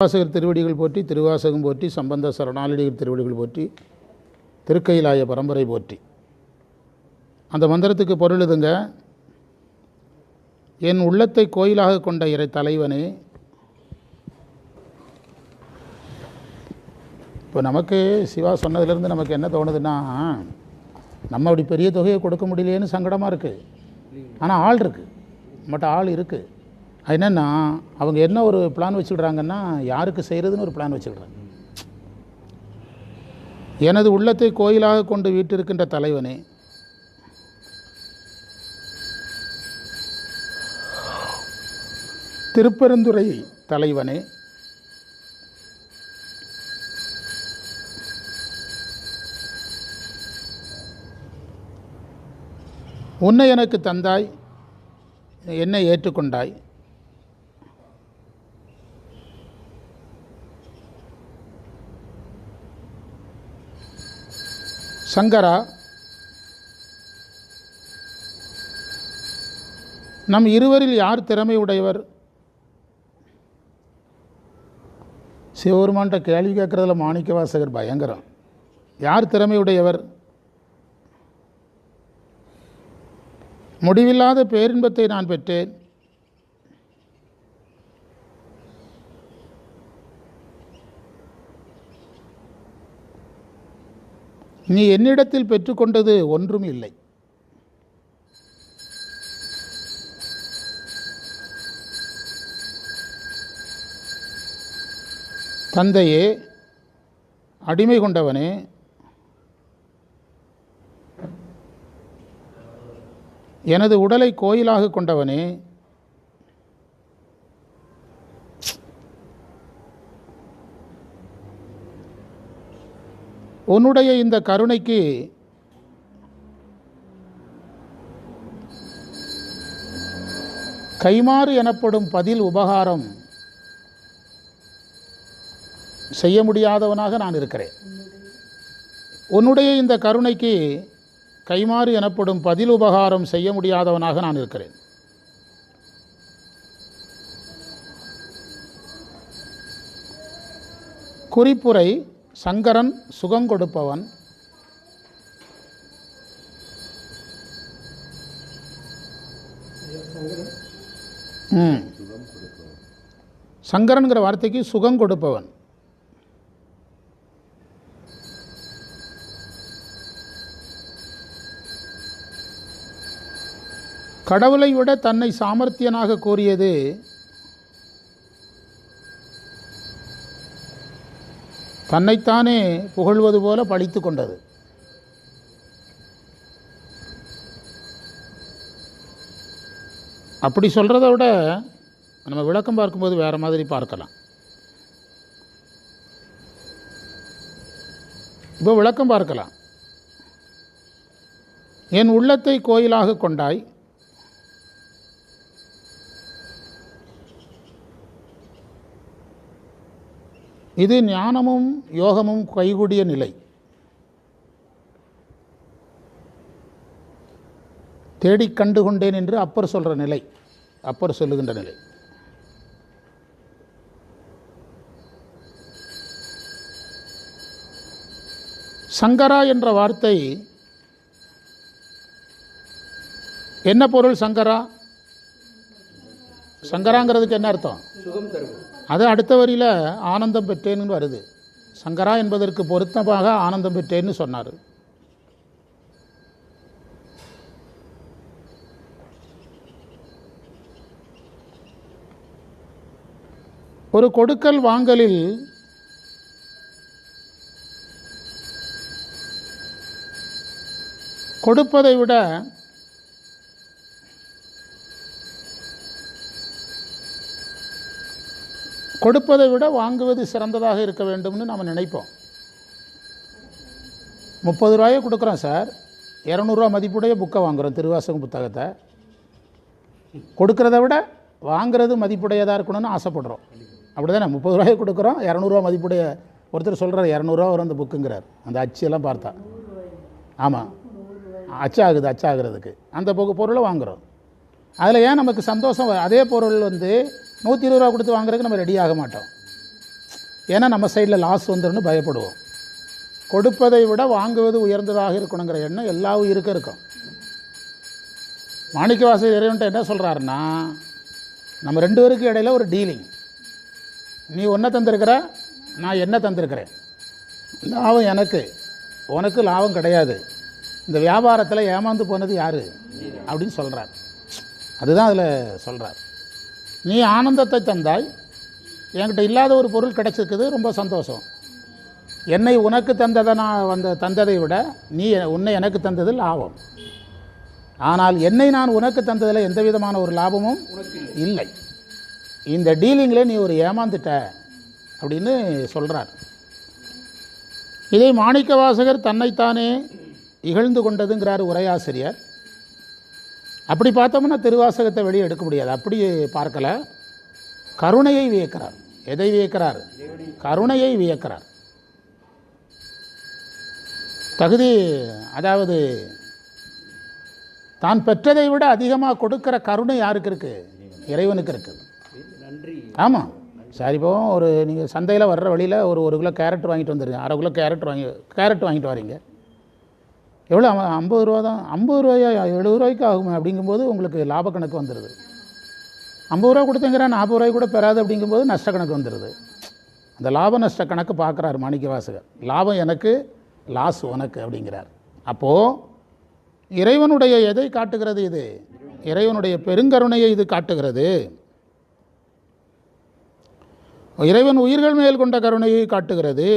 திருவாசகர் திருவடிகள் போற்றி திருவாசகம் போற்றி சம்பந்த சரணாலடிகள் திருவடிகள் போற்றி திருக்கையிலாய பரம்பரை போற்றி. அந்த மந்திரத்துக்கு பொருள் இதுங்க. என் உள்ளத்தை கோயிலாக கொண்ட இறை தலைவனே இப்போ நமக்கு சிவா சொன்னதுலேருந்து நமக்கு என்ன தோணுதுன்னா நம்ம அப்படி பெரிய தொகையை கொடுக்க முடியலையேன்னு சங்கடமாக இருக்குது ஆனால் ஆள் இருக்குது நம்மகிட்ட ஆள் இருக்குது என்னென்னா அவங்க என்ன ஒரு பிளான் வச்சுக்கிடுறாங்கன்னா யாருக்கு செய்கிறதுன்னு ஒரு பிளான் வச்சுக்கிடுறாங்க எனது உள்ளத்தை கோயிலாக கொண்டு வீட்டிருக்கின்ற தலைவனே திருப்பெருந்துறை தலைவனே உன்னை எனக்கு தந்தாய் என்னை ஏற்றுக்கொண்டாய் சங்கரா நம் இருவரில் யார் திறமை உடையவர்? சிவபெருமான்கிட்ட கேள்வி கேட்குறதுல மாணிக்க வாசகர் பயங்கரம். யார் திறமை உடையவர்? முடிவில்லாத பேரின்பத்தை நான் பெற்றேன். நீ என்னிடத்தில் பெற்றுக்கொண்டது ஒன்றும் இல்லை. தந்தையே அடிமை கொண்டவனே எனது உடலை கோயிலாக கொண்டவனே உன்னுடைய இந்த கருணைக்கு கைமாறு எனப்படும் பதில் உபகாரம் செய்ய முடியாதவனாக நான் இருக்கிறேன். உன்னுடைய இந்த கருணைக்கு கைமாறு எனப்படும் பதில் உபகாரம் செய்ய முடியாதவனாக நான் இருக்கிறேன். குறிப்புரை சங்கரன் சுகம் கொடுப்பவன். சங்கரன்கிற வார்த்தைக்கு சுகம் கொடுப்பவன். கடவுளை விட தன்னை சாமர்த்தியனாக கூறியது தன்னைத்தானே புகழ்வது போல பழித்து கொண்டது. அப்படி சொல்கிறத விட நம்ம விளக்கம் பார்க்கும்போது வேறு மாதிரி பார்க்கலாம். இப்போ விளக்கம் பார்க்கலாம். என் உள்ளத்தை கோயிலாக கொண்டாய் இது ஞானமும் யோகமும் கைகூடிய நிலை. தேடிக் கண்டு கொண்டேன் என்று அப்பர் சொல்கிற நிலை. அப்பர் சொல்லுகின்ற நிலை. சங்கரா என்ற வார்த்தை என்ன பொருள் சங்கரா? சங்கராங்கிறதுக்கு என்ன அர்த்தம்? அது அடுத்த வரியில் ஆனந்தம் பெற்றேன்னு வருது. சங்கரா என்பதற்கு பொருத்தமாக ஆனந்தம் பெற்றேன்னு சொன்னார். ஒரு கொடுக்கல் வாங்கலில் கொடுப்பதை விட கொடுப்பதை விட வாங்குவது சிறந்ததாக இருக்க வேண்டும்னு நாம் நினைப்போம். முப்பது ரூபாயை கொடுக்குறோம் சார். இரநூறுவா மதிப்புடைய புக்கை வாங்குகிறோம் திருவாசகம் புத்தகத்தை. கொடுக்கறத விட வாங்குறது மதிப்புடையதாக இருக்கணும்னு ஆசைப்படுறோம். அப்படி தானே முப்பது ரூபாயை கொடுக்குறோம் இரநூறுவா மதிப்புடைய ஒருத்தர் சொல்கிறார் இரநூறுவா வரும் அந்த புக்குங்கிறார். அந்த அச்செல்லாம் பார்த்தா. ஆமாம் அச்சாகுது அச்சாகிறதுக்கு. அந்த பொ பொருளை வாங்குகிறோம் அதில் ஏன் நமக்கு சந்தோஷம் அதே பொருள் வந்து நூற்றி இருபது ரூபா கொடுத்து வாங்குறதுக்கு நம்ம ரெடி ஆக மாட்டோம். ஏன்னா நம்ம சைடில் லாஸ் வந்துடும் பயப்படுவோம். கொடுப்பதை விட வாங்குவது உயர்ந்ததாக இருக்கணுங்கிற எண்ணம் எல்லா உயிருக்கும் இருக்கும். மாணிக்கவாசல் இறைவன்ட்ட என்ன சொல்கிறாருன்னா நம்ம ரெண்டு பேருக்கு இடையில ஒரு டீலிங் நீ ஒன்றை தந்திருக்கிற நான் என்ன தந்திருக்கிறேன். லாபம் எனக்கு. உனக்கு லாபம் கிடையாது. இந்த வியாபாரத்தில் ஏமாந்து போனது யார்? அப்படின்னு சொல்கிறார் அதுதான் அதில் சொல்கிறார் நீ ஆனந்தத்தை தந்தாய். என்கிட்ட இல்லாத ஒரு பொருள் கிடைச்சிருக்குது ரொம்ப சந்தோஷம். என்னை உனக்கு தந்ததை நான் வந்த தந்ததை விட நீ உன்னை எனக்கு தந்ததில் லாபம் ஆனால் என்னை நான் உனக்கு தந்ததில் எந்த விதமான ஒரு லாபமும் இல்லை. இந்த டீலிங்கில் நீ ஒரு ஏமாந்துட்ட அப்படின்னு சொல்கிறார் இதை மாணிக்க வாசகர் தன்னைத்தானே இகழ்ந்து கொண்டதுங்கிறார் உரையாசிரியர். அப்படி பார்த்தோம்னா திருவாசகத்தை வெளியே எடுக்க முடியாது. அப்படி பார்க்கல. கருணையை வியக்கிறார். எதை வியக்கிறார்? கருணையை வியக்கிறார். தகுதி அதாவது தான் பெற்றதை விட அதிகமாக கொடுக்கிற கருணை யாருக்கு இருக்கு? இறைவனுக்கு இருக்குது நன்றி ஆமாம் சரி இப்போ ஒரு நீங்கள் சந்தையில் வர்ற வழியில் ஒரு ஒரு கிலோ கேரட் வாங்கிட்டு வந்துருங்க. அரை கிலோ கேரட் வாங்கி கேரட் வாங்கிட்டு வரீங்க. எவ்வளோ ஐம்பது ரூபா தான் ஐம்பது ரூபாயா எழுபது ரூபாய்க்கு ஆகுமே அப்படிங்கும்போது உங்களுக்கு லாப கணக்கு வந்துடுது ஐம்பது ரூபா கொடுத்தங்கிறேன் நாற்பது ரூபாய் கூட பெறாது அப்படிங்கும்போது நஷ்ட கணக்கு வந்துடுது அந்த லாப நஷ்ட கணக்கு பார்க்குறாரு மாணிக்க வாசகர் லாபம் எனக்கு லாஸ் உனக்கு அப்படிங்கிறார். அப்போது இறைவனுடைய எதை காட்டுகிறது இது? இறைவனுடைய பெருங்கருணையை இது காட்டுகிறது. இறைவன் உயிர்கள் மேல் கொண்ட கருணையை காட்டுகிறது.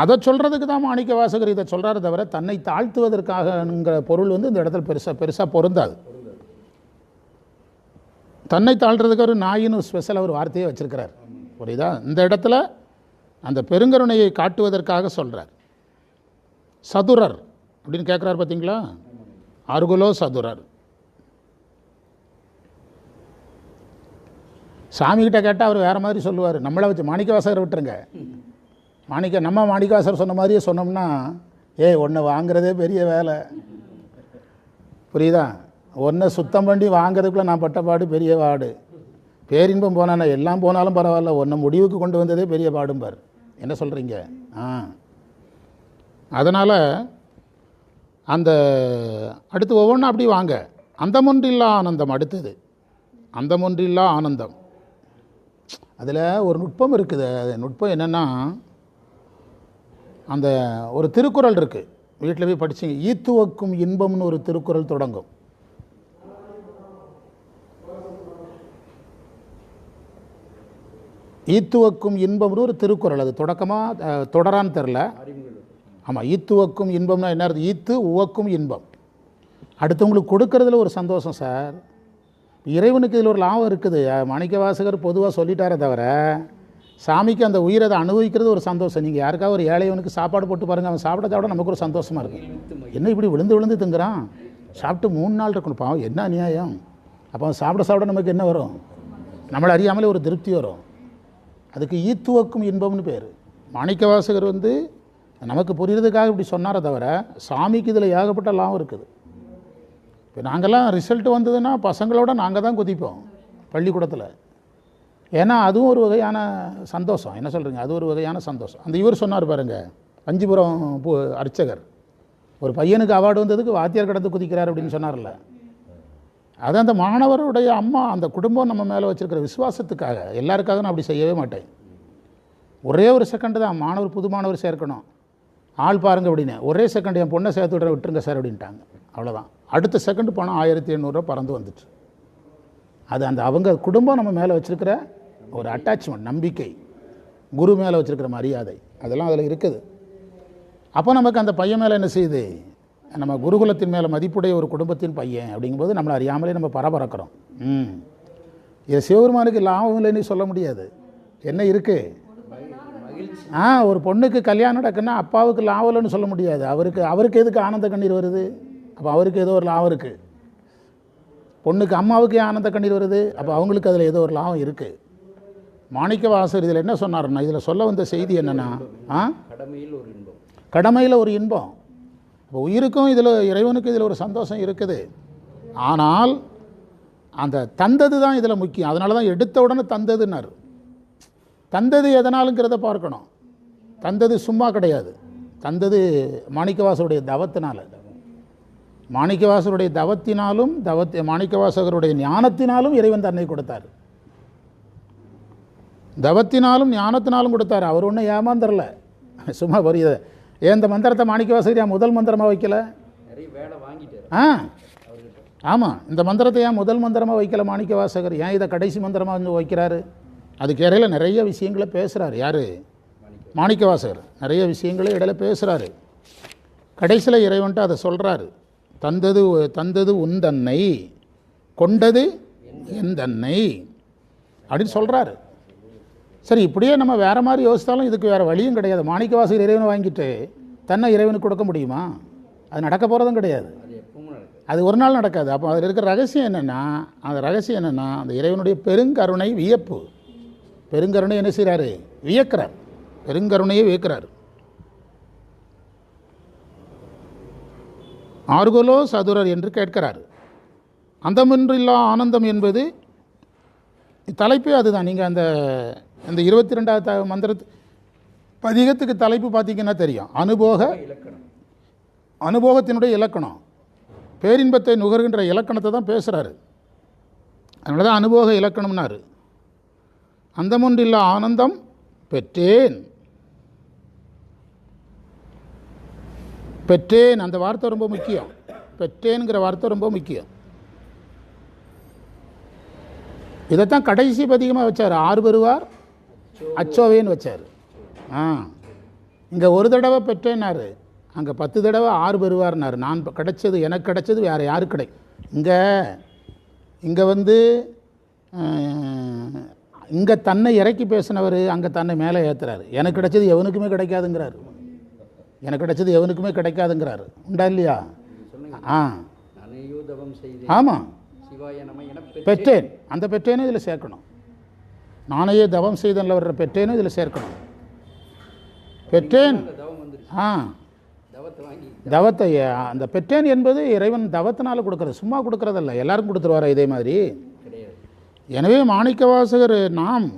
அதை சொல்கிறதுக்கு தான் மாணிக்க வாசகர் இதை சொல்கிறாரு தவிர தன்னை தாழ்த்துவதற்காகங்கிற பொருள் வந்து இந்த இடத்துல பெருசாக பெருசாக பொருந்தாது. தன்னை தாழ்றதுக்கு ஒரு நாயின்னு ஸ்பெஷலாக ஒரு வார்த்தையை வச்சுருக்கிறார். புரியுதா? இந்த இடத்துல அந்த பெருங்கருணையை காட்டுவதற்காக சொல்கிறார் சதுரர் அப்படின்னு கேட்குறாரு பார்த்தீங்களா அருகுலோ சதுரர். சாமிகிட்ட கேட்டால் அவர் வேறு மாதிரி சொல்லுவார். நம்மளை வச்சு மாணிக்கவாசகரை விட்டுருங்க. மாணிக்க நம்ம மாணிக்காசர் சொன்ன மாதிரியே சொன்னோம்னா ஏய் ஒன்று வாங்குறதே பெரிய வேலை. புரியுதா? ஒன்றை சுத்தம் பண்ணி வாங்குறதுக்குள்ளே நான் பட்ட பாடு பெரிய பாடு. பேரின்பம் போனானே எல்லாம் போனாலும் பரவாயில்ல ஒன்றை முடிவுக்கு கொண்டு வந்ததே பெரிய பாடும் பார். என்ன சொல்கிறீங்க ஆ. அதனால் அந்த அடுத்து ஒவ்வொன்றும் அப்படி வாங்க. அந்தமொன்றில்லா ஆனந்தம் அடுத்தது. அந்தமொன்றில்லா ஆனந்தம். அதில் ஒரு நுட்பம் இருக்குது. அது நுட்பம் என்னென்னா அந்த ஒரு திருக்குறள் இருக்குது வீட்டில் போய் படிச்சீங்க. ஈத்துவக்கும் இன்பம்னு ஒரு திருக்குறள் தொடங்கும். ஈத்துவக்கும் இன்பம்னு ஒரு திருக்குறள். அது தொடக்கமாக தொடரான்னு தெரில ஆமாம் ஈத்துவக்கும் இன்பம்னா என்ன அர்த்தம்? ஈத்து உவக்கும் இன்பம். அடுத்தவங்களுக்கு கொடுக்கறதுல ஒரு சந்தோஷம் சார். இறைவனுக்கு இதில் ஒரு லாபம் இருக்குது. மாணிக்க வாசகர் பொதுவாக சொல்லிட்டாரே தவிர சாமிக்கு அந்த உயிரை அதை அனுபவிக்கிறது ஒரு சந்தோஷம். நீங்கள் யாருக்காவது ஒரு ஏழைவனுக்கு சாப்பாடு போட்டு பாருங்கள் அவன் சாப்பிட்டத விட நமக்கு ஒரு சந்தோஷமாக இருக்கும் என்ன இப்படி விழுந்து விழுந்து திங்குறான்? சாப்பிட்டு மூணு நாள் இருக்கணும். பாவம் என்ன அநியாயம்? அப்போ அவன் சாப்பிட சாப்பிட நமக்கு என்ன வரும்? நம்மளை அறியாமலே ஒரு திருப்தி வரும். அதுக்கு ஈத்துவக்கும் இன்பம்னு பேர். மாணிக்க வாசகர் வந்து நமக்கு புரிகிறதுக்காக இப்படி சொன்னாரே தவிர சாமிக்கு இதில் ஏகப்பட்ட லாபம் இருக்குது. இப்போ நாங்கள்லாம் ரிசல்ட் வந்ததுன்னா பசங்களோட நாங்கள் தான் குதிப்போம். பள்ளிக்கூடத்தில். ஏன்னா அதுவும் ஒரு வகையான சந்தோஷம். என்ன சொல்கிறீங்க அது ஒரு வகையான சந்தோஷம். அந்த இவர் சொன்னார் பாருங்க பஞ்சிபுரம் பூ அர்ச்சகர். ஒரு பையனுக்கு அவார்டு வந்ததுக்கு வாத்தியார் கடந்து குதிக்கிறார் அப்படின்னு சொன்னார்ல. அது அந்த மாணவருடைய அம்மா அந்த குடும்பம் நம்ம மேலே வச்சுருக்கிற விசுவாசத்துக்காக. எல்லாருக்காக நான் அப்படி செய்யவே மாட்டேன். ஒரே ஒரு செகண்டு தான். மாணவர் புது மாணவர் சேர்க்கணும். ஆள் பாருங்க அப்படின்னு. ஒரே செகண்ட் என் பொண்ணை சேர்த்து விட்ற விட்டுருங்க சார் அப்படின்ட்டாங்க. அவ்வளோதான் அடுத்த செகண்ட் பணம் ஆயிரத்தி எண்ணூறுரூவா பறந்து வந்துட்டு அது அந்த அவங்க குடும்பம் நம்ம மேலே வச்சுருக்கிற ஒரு அட்டாச்மெண்ட் நம்பிக்கை. குரு மேலே வச்சுருக்கிற மரியாதை. அதெல்லாம் அதில் இருக்குது. அப்போ நமக்கு அந்த பையன் மேலே என்ன செய்யுது? நம்ம குருகுலத்தின் மேலே மதிப்புடைய ஒரு குடும்பத்தின் பையன் அப்படிங்கும்போது நம்மளை அறியாமலே நம்ம பரபரக்கிறோம். ம். இது சிவபெருமானுக்கு லாபம் இல்லைன்னு சொல்ல முடியாது. என்ன இருக்குது ஆ ஒரு பொண்ணுக்கு கல்யாணம் நடக்குன்னா அப்பாவுக்கு லாபம் இல்லைன்னு சொல்ல முடியாது. அவருக்கு அவருக்கு எதுக்கு ஆனந்த கண்ணீர் வருது? அப்போ அவருக்கு ஏதோ ஒரு லாபம் இருக்குது பொண்ணுக்கு அம்மாவுக்கு ஆனந்த கண்ணீர் வருது? அப்போ அவங்களுக்கு அதில் ஏதோ ஒரு லாபம் இருக்குது மாணிக்க வாசகர் இதில் என்ன சொன்னாருன்னா இதில் சொல்ல வந்த செய்தி என்னென்னா ஆ? கடமையில் ஒரு இன்பம். கடமையில் ஒரு இன்பம். அப்போ உயிருக்கும் இதில் இறைவனுக்கு இதில் ஒரு சந்தோஷம் இருக்குது. ஆனால் அந்த தந்தது தான் இதில் முக்கியம். அதனால தான் எடுத்த உடனே தந்ததுன்னாரு. தந்தது எதனாலுங்கிறத பார்க்கணும். தந்தது சும்மா கிடையாது. தந்தது மாணிக்கவாசருடைய தவத்தினால. மாணிக்கவாசருடைய தவத்தினாலும் தவத்தி மாணிக்கவாசகருடைய ஞானத்தினாலும் இறைவன் தன்னை கொடுத்தார். தவத்தினாலும் ஞானத்தினாலும் கொடுத்தார். அவர் ஒன்றும் ஏமாந்துடல சும்மா புரியுது ஏன் இந்த மந்திரத்தை மாணிக்கவாசகர் ஏன் முதல் மந்திரமாக வைக்கல? ஆ. ஆமாம் இந்த மந்திரத்தை ஏன் முதல் மந்திரமாக வைக்கல மாணிக்க வாசகர்? ஏன் இதை கடைசி மந்திரமாக வந்து வைக்கிறாரு? அதுக்கு இடையில நிறைய விஷயங்களை பேசுகிறார் யார்? மாணிக்க மாணிக்க வாசகர். நிறைய விஷயங்களை இடையில பேசுகிறாரு கடைசியில் இறைவன்ட்டு அதை சொல்கிறாரு தந்தது தந்தது உந்தன்னை கொண்டது எந்தன்னை அப்படின்னு சொல்கிறாரு சரி இப்படியே நம்ம வேறு மாதிரி யோசித்தாலும் இதுக்கு வேறு வழியும் கிடையாது. மாணிக்க வாசகர் இறைவனை வாங்கிட்டு தன்னை இறைவனுக்கு கொடுக்க முடியுமா? அது நடக்க போகிறதும் கிடையாது. அது ஒரு நாள் நடக்காது. அப்போ அதில் இருக்கிற ரகசியம் என்னென்னா அந்த ரகசியம் என்னென்னா அந்த இறைவனுடைய பெருங்கருணை வியப்பு. பெருங்கருணை என்ன செய்கிறாரு வியக்கிறார். பெருங்கருணையை வியக்கிறார். ஆர்கோலோ சதுரர் என்று கேட்கிறார். அந்தமின்றில்லா ஆனந்தம் என்பது தலைப்பே அதுதான். நீங்கள் அந்த இந்த இருபத்தி ரெண்டாவது மந்திரத்து பதிகத்துக்கு தலைப்பு பார்த்தீங்கன்னா தெரியும். அனுபோக இலக்கணம் அனுபவத்தினுடைய இலக்கணம். பேரின்பத்தை நுகர்கின்ற இலக்கணத்தை தான் பேசுகிறாரு அதனால தான் அனுபோக இலக்கணம்னாரு. அந்தமொன்றில்ல ஆனந்தம் பெற்றேன். பெற்றேன். அந்த வார்த்தை ரொம்ப முக்கியம். பெற்றேன்கிற வார்த்தை ரொம்ப முக்கியம். இதைத்தான் கடைசி பதிகமாக வச்சார். ஆறு பெறுவார் அச்சோவேன்னு வச்சார். ஆ. இங்கே ஒரு தடவை பெற்றேன்னாரு. அங்கே பத்து தடவை ஆறு பெறுவார்னாரு. நான் கிடைச்சது எனக்கு கிடைச்சது வேறு யாரு கிடை இங்கே இங்கே வந்து இங்கே தன்னை இறக்கி பேசினவர் அங்கே தன்னை மேலே ஏற்றுறாரு எனக்கு கிடைச்சது எவனுக்குமே கிடைக்காதுங்கிறாரு. எனக்கு கிடைச்சது எவனுக்குமே கிடைக்காதுங்கிறாரு. உண்டா இல்லையா? ஆ. ஆமாம் பெற்றேன். அந்த பெற்றேனும் இதில் சேர்க்கணும். நானையே தவம் செய்தனில் வர்ற பெற்றேனும் இதில் சேர்க்கணும். பெற்றேன். ஆ. தவத்தை அந்த பெற்றேன் என்பது இறைவன் தவத்தினால் கொடுக்கறது. சும்மா கொடுக்கறதல்ல எல்லாரும் கொடுத்துருவாரா இதே மாதிரி? எனவே மாணிக்கவாசகர் நாம்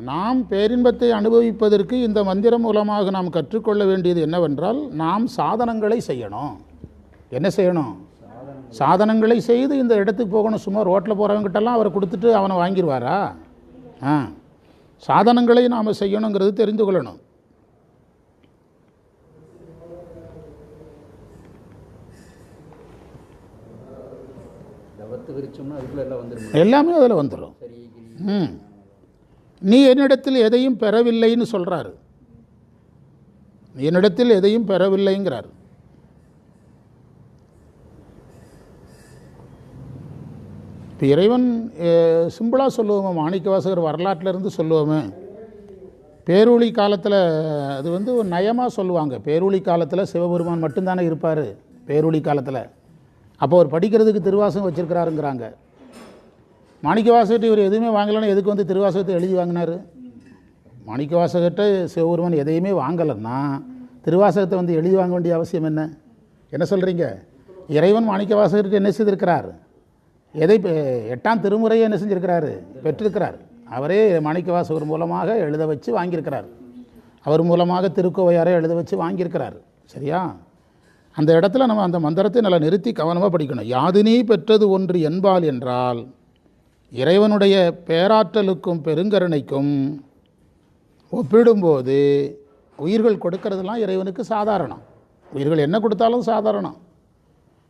நாம் பேரின்பத்தை அனுபவிப்பதற்கு இந்த மந்திரம் மூலமாக நாம் கற்றுக்கொள்ள வேண்டியது என்னவென்றால் நாம் சாதனங்களை செய்யணும். என்ன செய்யணும்? சாதனங்களை செய்து இந்த இடத்துக்கு போகணும். சும்மா ரோட்டில் போகிறவங்கிட்டெல்லாம் அவரை கொடுத்துட்டு அவனை வாங்கிடுவாரா? ஆ. சாதனங்களை நாம் செய்யணுங்கிறது தெரிந்து கொள்ளணும். எல்லாம் அதில் வந்துடும் ம். நீ என்னிடத்தில் எதையும் பெறவில்லைன்னு சொல்கிறாரு என்னிடத்தில் எதையும் பெறவில்லைங்கிறார். இப்போ இறைவன் சிம்பிளாக சொல்லுவோமே மாணிக்கவாசகர் வரலாற்றிலேருந்து சொல்லுவோமே. பேரொளி காலத்தில் அது வந்து ஒரு நயமாக சொல்லுவாங்க. பேரொளி காலத்தில் சிவபெருமான் மட்டும்தானே இருப்பார் பேரொளி காலத்தில். அப்போ அவர் படிக்கிறதுக்கு திருவாசகம் வச்சுருக்கிறாருங்கிறாங்க. மாணிக்கவாசகர்கிட்ட இவர் எதுவுமே வாங்கலைன்னா எதுக்கு வந்து திருவாசகத்தை எழுதி வாங்கினார்? மாணிக்கவாசகர்கிட்ட சிவபெருமான் எதையுமே வாங்கலைன்னா திருவாசகத்தை வந்து எழுதி வாங்க வேண்டிய அவசியம் என்ன? என்ன சொல்கிறீங்க இறைவன் மாணிக்கவாசகர்கிட்ட என்ன செய்திருக்கிறார்? எதை எட்டாம் திருமுறையை என்ன செஞ்சுருக்கிறாரு? பெற்றிருக்கிறார். அவரே மாணிக்கவாசகர் மூலமாக எழுத வச்சு வாங்கியிருக்கிறார். அவர் மூலமாக திருக்கோவையாரை எழுத வச்சு வாங்கியிருக்கிறார். சரியா? அந்த இடத்துல நம்ம அந்த மந்திரத்தை நல்லா நிறுத்தி கவனமாக படிக்கணும். யாதினி பெற்றது ஒன்று என்பால் என்றால் இறைவனுடைய பேராற்றலுக்கும் பெருங்கருணைக்கும் ஒப்பிடும்போது உயிர்கள் கொடுக்கறதெல்லாம் இறைவனுக்கு சாதாரணம். உயிர்கள் என்ன கொடுத்தாலும் சாதாரணம்.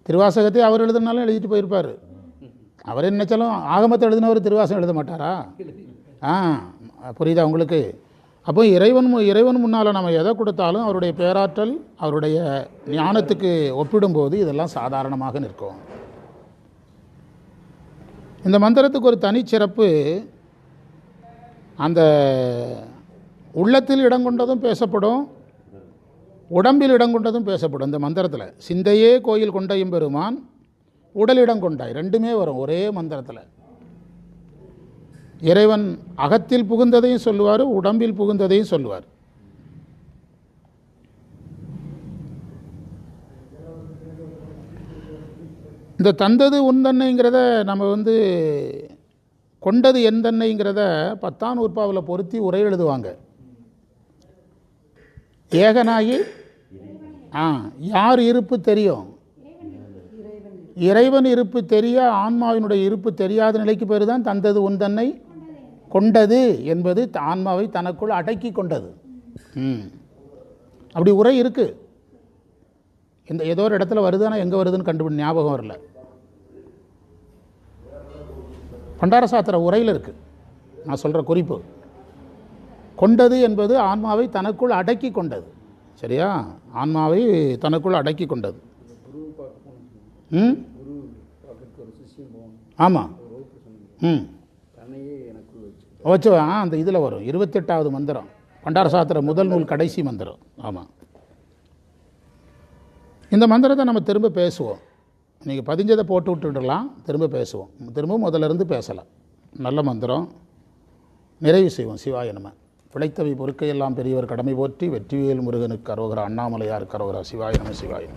திருவாசகத்தை அவர் எழுதுனாலும் எழுதிட்டு போயிருப்பார். அவர் நினைச்சாலும் ஆகமத்தை எழுதினவர் திருவாசகம் எழுத மாட்டாரா? ஆ புரியுதா உங்களுக்கு? அப்போ இறைவன் மு- இறைவன் முன்னால் நம்ம எதை கொடுத்தாலும் அவருடைய பேராற்றல் அவருடைய ஞானத்துக்கு ஒப்பிடும்போது இதெல்லாம் சாதாரணமாக நிற்கும். இந்த மந்திரத்துக்கு ஒரு தனிச்சிறப்பு அந்த உள்ளத்தில் இடம் கொண்டதும் பேசப்படும் உடம்பில் இடம் கொண்டதும் பேசப்படும். இந்த மந்திரத்தில் சிந்தையே கோயில் கொண்ட எம்பெருமான் உடலிடம் கொண்டாய் ரெண்டுமே வரும் ஒரே மந்திரத்தில். இறைவன் அகத்தில் புகுந்ததையும் சொல்லுவார் உடம்பில் புகுந்ததையும் சொல்லுவார். இந்த தந்தது உன் தன்னைங்கிறத நம்ம வந்து கொண்டது என் தன்னைங்கிறத பத்தாம் நூற்பாவில் பொருத்தி உரை எழுதுவாங்க. ஏகனாகி ஆ யார் இருப்பு தெரியும்? இறைவன் இருப்பு தெரிய ஆன்மாவினுடைய இருப்பு தெரியாத நிலைக்கு பேர் தான் தந்தது உன் தன்னை கொண்டது என்பது ஆன்மாவை தனக்குள் அடக்கி கொண்டது. ம். அப்படி உரை இருக்குது இந்த ஏதோ ஒரு இடத்துல வருது ஆனால் எங்கே வருதுன்னு கண்டுபிடி ஞாபகம் வரல. பண்டார சாத்திர உரையில் இருக்குது நான் சொல்கிற குறிப்பு. கொண்டது என்பது ஆன்மாவை தனக்குள் அடக்கி கொண்டது. சரியா? ஆன்மாவை தனக்குள் அடக்கி கொண்டது. ம்? ஆமாம் ம். வச்சு ஆ அந்த இதில் வரும். இருபத்தெட்டாவது மந்திரம். பண்டார சாத்திர முதல் நூல் கடைசி மந்திரம். ஆமாம் இந்த மந்திரத்தை நம்ம திரும்ப பேசுவோம். நீங்கள் பதிஞ்சதை போட்டு விட்டுடலாம். திரும்ப பேசுவோம். திரும்ப முதல்ல இருந்து பேசலாம். நல்ல மந்திரம். நிறைவு செய்வோம். சிவாய நம்ம பிழைத்தவை பொறுக்கையெல்லாம் பெரியவர் கடமை போற்றி வெற்றிவேல் முருகனுக்கு அரோகரா அண்ணாமலையார் கரோகரா சிவாய நம சிவாய